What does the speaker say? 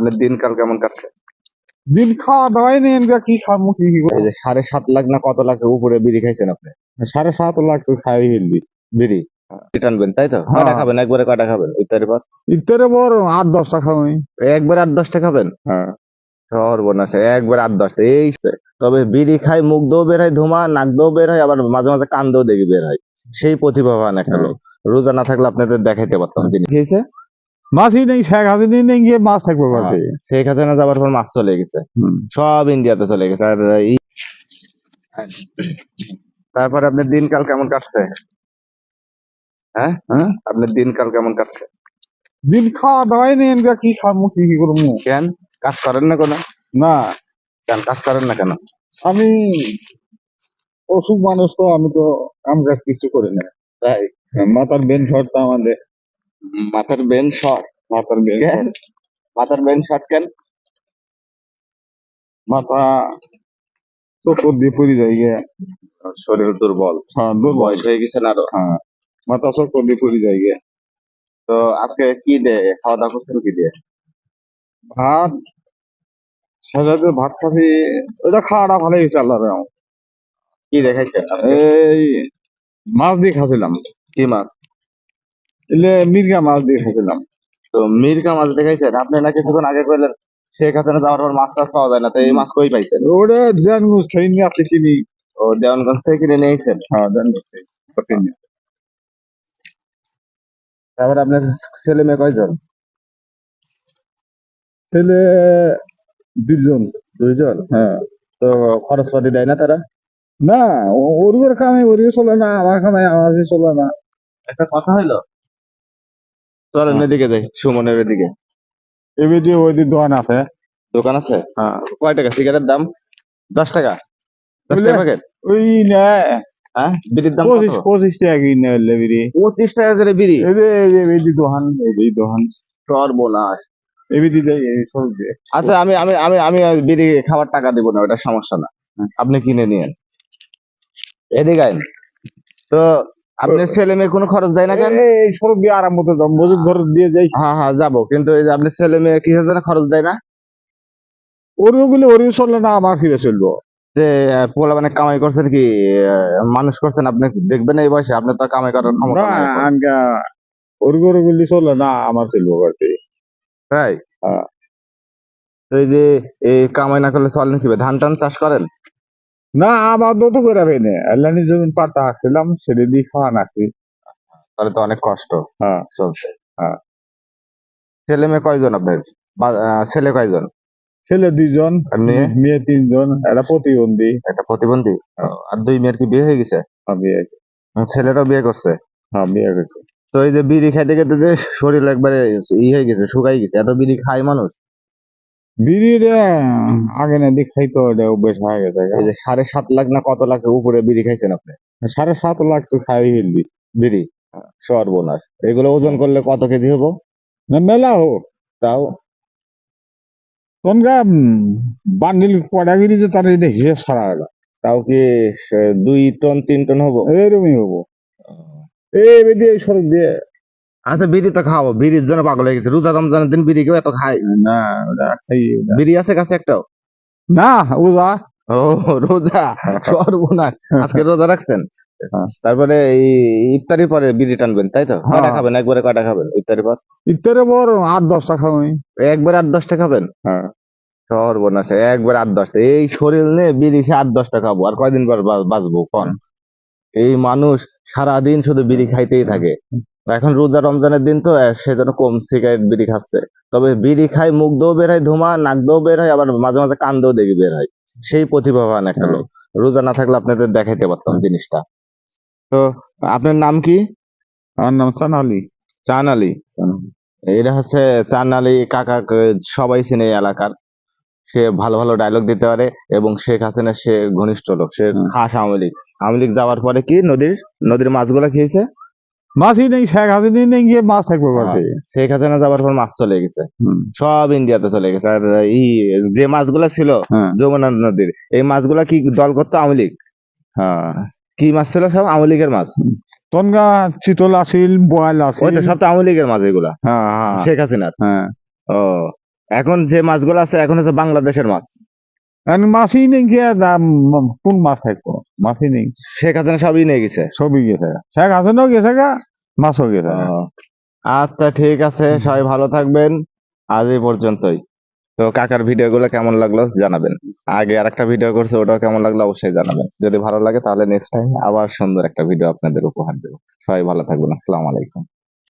আপনার দিনকাল কেমন কাটছে? দিন খাওয়া দাওয়াই নেই কি খাব কি এই যে সাড়ে সাত লাখ না কত লাখের উপরে বিড়ি খাইছেন আপনি? সাড়ে সাত লাখ তো খাই ফেললি বিড়ি। টানবেন তাই তো? হ্যাঁ। কয়টা খাবেন? একবারে কয়টা খাবেন? ইত্যাদি পর? ইত্তরে বড় আট দশটা খাওয়াই একবার আট দশটা খাবেন? হ্যাঁ। সর্বনাশ একবার আট দশটা এই তবে বিড়ি খাই মুখ দিয়েও বের হয় ধোঁয়া নাক দিয়েও বের হয় আবার মাঝে মাঝে কান দিয়েও দেখি বের হয়। সেই প্রতিভাবান একটা হ্যাঁ। লোক। রোজা না থাকলে আপনাদের দেখাইতে পারতাম তিনি। খেয়েছে মাছই নেই শেখ হাসিনা নেই গিয়ে মাছ থাকবে বাড়িতে। সেই খাতে না যাওয়ার পর মাছ চলে গেছে। সব ইন্ডিয়াতে চলে গেছে। আর এই তারপরে আপনার দিনকাল কেমন কাটছে? হ্যাঁ? হ্যাঁ? আপনার দিনকাল কেমন কাটছে? দিন খাওয়া দাওয়াই নেই কি খাব কি কি করব? কেন? কাজ করেন না কোনো? না। কেন? কাজ করেন না কেন? আমি অসুখ মানুষ তো আমি তো কাম কাজ কিছু করি না। তাই? মাথার বেন শর্ট আমাদের। মাথার বেন শর্ট মাথার বেন মাথার বেন শর্ট কেন? মাথা চক্কর দিয়ে পড়ে যায় গিয়ে। শরীর দুর্বল। হ্যাঁ দুর্বল। বয়স হয়ে গেছে না হ্যাঁ মাথা চক্কর দিয়ে পড়ে যায় গিয়ে। তো আজকে কি দে খাওয়া দাওয়া করছেন কি দিয়ে? ভাত সাজাতে ভাত খাবি ওটা খাওয়াটা ভালো হয়েছে আল্লাহ কি দেখাইছেন এই মাছ দিয়ে খাচ্ছিলাম। কি মাছ? এলে মির্গা মাছ দিয়ে খাচ্ছিলাম তো মিরকা মাছ দেখাইছেন আপনি না কিছুক্ষণ আগে কইলেন শেখ হাসিনা যাওয়ার পর মাছ টাছ পাওয়া যায় না তো এই মাছ কই পাইছেন? ওটা দেন সেই নিয়ে আপনি কিনি ও দেওয়ানগঞ্জ থেকে কিনে নিয়েছেন হ্যাঁ দেন তারপর আপনার ছেলে মেয়ে কয়জন? ছেলে দুজন দুইজন? হ্যাঁ। তো খরচপাতি দেয় না তারা? না ওর কামে ওর চলে না আমার কামে আমার চলে না। একটা কথা হইল চলেন এদিকে যাই সুমনের এদিকে। এবার ওই যে দোকান আছে। দোকান আছে? হ্যাঁ। কয় টাকা সিগারেট দাম? দশ টাকা? দশ টাকা প্যাকেট ওই না। হ্যাঁ? বিড়ির দাম পঁচিশ পঁচিশ টাকা কিনে বিড়ি। পঁচিশ টাকা করে বিড়ি? এই যে এই যে এই যে দোকান এই যে দোকান। সর্বনাশ। এই দেয় এই সব আচ্ছা আমি আমি আমি আমি বিড়ি খাবার টাকা দিব না ওটা সমস্যা না। আপনি কিনে নিয়েন। এদিকে আইন। তো আপনার ছেলে মেয়ে কোনো খরচ দেয় না কেন? এই- দিয়ে আরাম মতো দাম মজুদ ঘর দিয়ে যাই। হ্যাঁ হ্যাঁ যাব। কিন্তু এই যে আপনার ছেলে মেয়ে কি জন্য খরচ দেয় না? ওর বলে ওর চললে না আমার ফিরে চলবো। যে পোলা মানে কামাই করছেন কি মানুষ করছেন আপনি দেখবেন এই বয়সে আপনি তো কামাই করার ক্ষমতা না নাই এখন। ওর ঘরে গুলি চললে না আমার চলবো বাড়িতে তাই? হ্যাঁ। এই যে এই কামাই না করলে চলেন কীভাবে ধান টান চাষ করেন? না আমার তো করে ফেনে আল্লানি যখন পাতা হাঁকছিলাম সেটা দিয়ে খাওয়া নাকি তাহলে তো অনেক কষ্ট। হ্যাঁ। চলছে। হ্যাঁ। ছেলে মেয়ে কয়জন আপনার? বা- আহ, ছেলে কয়জন? ছেলে দুইজন আর মেয়ে? মেয়ে তিনজন একটা প্রতিবন্ধী। একটা প্রতিবন্ধী? ও, আর দুই মেয়ের কি বিয়ে হয়ে গেছে? আমি আর ছেলেটাও বিয়ে করছে? হ্যাঁ বিয়ে করছি তো এই যে বিড়ি খাইতে খেতে যে শরীর একবারে ই হয়ে গেছে শুকাই গেছে এত বিড়ি খায় মানুষ? বিড়ির আগে না দিয়ে খাইতো এটা অভ্যেস হয়ে গেছে। এই যে সাড়ে সাত লাখ না কত লাখের উপরে বিড়ি খাইছেন আপনি? সাড়ে সাত লাখ তো খাই ফেললি। বিড়ি? সর্বনাশ। এগুলো ওজন করলে কত কেজি হব? না মেলা হোক। তাও? তনকা বান্ডিল কড়াগিরি যে তার এটা হিসেব ছাড়া হলো। তাও কি সে- দুই টন তিন টন হব? এরকমই হব। এই বেদি এই সড়ক দিয়ে। আচ্ছা বিড়ি তো খাব বিড়ির জন্য পাগল হয়ে গেছে। রোজা রমজানের দিন বিড়ি কেউ এত খায়? না ওটা খাই বিড়ি আছে কাছে একটাও? না ওজা ও রোজা? সর্বনাশ। আজকে রোজা রাখছেন? হ্যাঁ। তারপরে এই ইফতারির পরে বিড়ি টানবেন তাই তো? কয়টা হ্যাঁ। খাবেন? একবারে কয়টা খাবেন ইফতারির পর? ইত্তরে পর আট দশটা খাওয়াই একবারে আট দশটা খাবেন? হ্যাঁ। সর্বনাশ একবার আট দশটা। এই শরীর নিয়ে বিড়ি সে আট দশটা খাব। আর কয়দিন পর বাঁচবো? কন? এই মানুষ সারাদিন শুধু বিড়ি খাইতেই থাকে। এখন রোজা রমজানের দিন তো আহ, সেজন্য কম সিগারেট বিড়ি খাচ্ছে। তবে বিড়ি খায় মুখ দিয়েও বের হয় ধোঁয়া নাক দিয়েও বের হয় আবার মাঝে মাঝে কান দিয়েও দেখি বের হয়। সেই প্রতিভাবান একটা হ্যাঁ। লোক। রোজা না থাকলে আপনাদের দেখাইতে পারতাম জিনিসটা। তো আপনার নাম কি? আমার নাম সানালি চান আলী? এটা হচ্ছে চান আলী কাকা সবাই চিনে এই এলাকার। সে ভালো ভালো ডায়লগ দিতে পারে এবং শেখ হাসিনা সে ঘনিষ্ঠ লোক সে হুম। খাস আওয়ামী লীগ। আওয়ামী লীগ যাওয়ার পরে কি নদীর নদীর মাছগুলা খেয়েছে মাছই নেই শেখ হাসিনা নেই গিয়ে মাছ থাকবে বাড়িতে। শেখ হাসিনা যাওয়ার পর মাছ চলে গেছে। সব ইন্ডিয়াতে চলে গেছে। আর এই যে মাছগুলা ছিল হ্যাঁ। যমুনা নদীর এই মাছগুলা কি দল করতো আওয়ামী লীগ? হ্যাঁ। কি মাছ ছিল সব? আওয়ামী লীগের মাছ। তনগা চিতল আছিল বয়াল আছিল ওই তো সব তো আওয়ামী লীগের মাছ এগুলা। হ্যাঁ হ্যাঁ। শেখ হাসিনার। হ্যাঁ। ও এখন যে মাছগুলো আছে এখন হচ্ছে বাংলাদেশের মাছ। মাছই নেই কি দাম কোন মাছ থাকব? মাছই নেই। শেখ হাসিনা সবই নিয়ে গেছে? সবই গেছে। শেখ হাসিনাও গেছে গা মাছও গেছে। আচ্ছা ঠিক আছে সবাই ভালো থাকবেন। আজ এই পর্যন্তই। তো কাকার ভিডিও গুলো কেমন লাগল জানাবেন। আগে আর একটা ভিডিও করছে ওটাও কেমন লাগল অবশ্যই জানাবেন। যদি ভালো লাগে তাহলে নেক্সট টাইম আবার সুন্দর একটা ভিডিও আপনাদের উপহার দেবো। সবাই ভালো থাকবেন আসসালামু আলাইকুম।